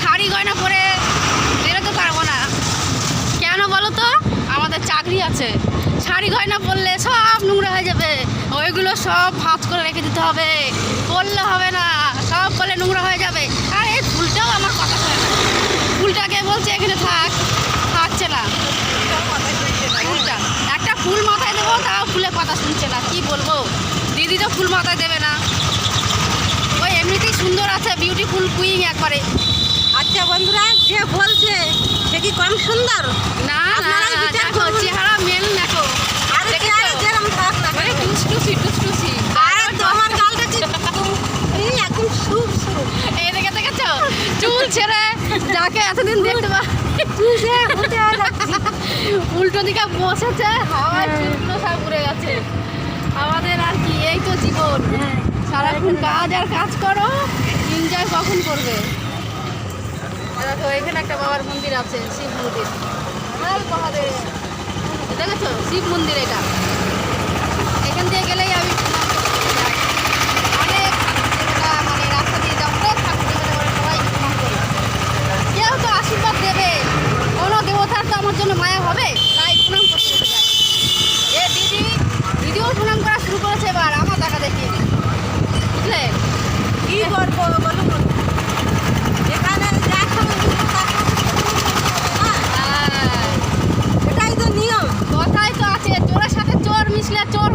শাড়ি গয়না পরে বেরোতে পারব না। কেন বলো তো? আমাদের চাকরি আছে। শাড়ি গয়না পরলে সব নোংরা হয়ে যাবে। ওইগুলো সব ভাঁজ করে রেখে দিতে হবে। পরলে হবে না সব পরলে নোংরা হয়ে যাবে। আর এই ফুলটাও আমার কথা শোনে না। ফুলটাকে বলছে এখানে থাক থাকছে না। ফুলটা। একটা ফুল মাথায় দেবো তাও ফুলের কথা শুনছে না। কি বলব? দিদি তো ফুল মাথায় দেবে না। ওই এমনিতেই সুন্দর আছে বিউটিফুল কুইং একবারে। বলছে সে কি কম সুন্দর? না না দেখো চেহারা মেল দেখো। আর? চেহারা যেরম থাক না মানে টুসটুসি টুসটুসি। আর তোমার গালটা এই একদম সুপ সুপ এই দেখে দেখেছ? চুল ছেড়ে যাকে এতদিন দেখতে পা উল্টো দিকে বসেছে। হাওয়ায় হ্যাঁ। চুলগুলো সব উড়ে গেছে। আমাদের আর কি এই তো জীবন। হ্যাঁ। সারাক্ষণ কাজ আর কাজ করো এনজয় কখন করবে? দেখো এখানে একটা বাবার মন্দির আছে, শিব মন্দির। দেখেছ? শিব মন্দির এটা। এখান থেকে গেলেই আমি মানে কেউ তো আশীর্বাদ দেবে। কোনো দেবতার তো আমার জন্য মায়া হবে? চোর